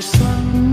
生。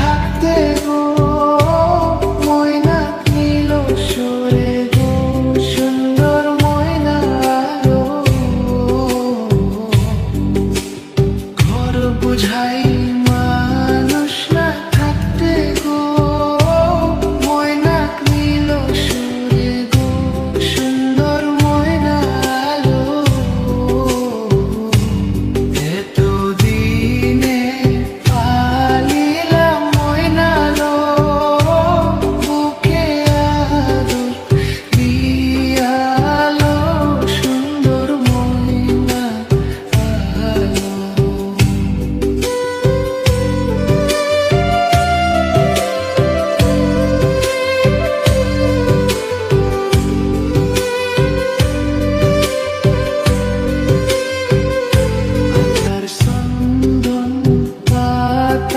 থাকতে গো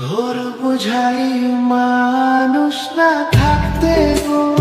ঘোর বুঝাই মানুষ না থাকতে গো।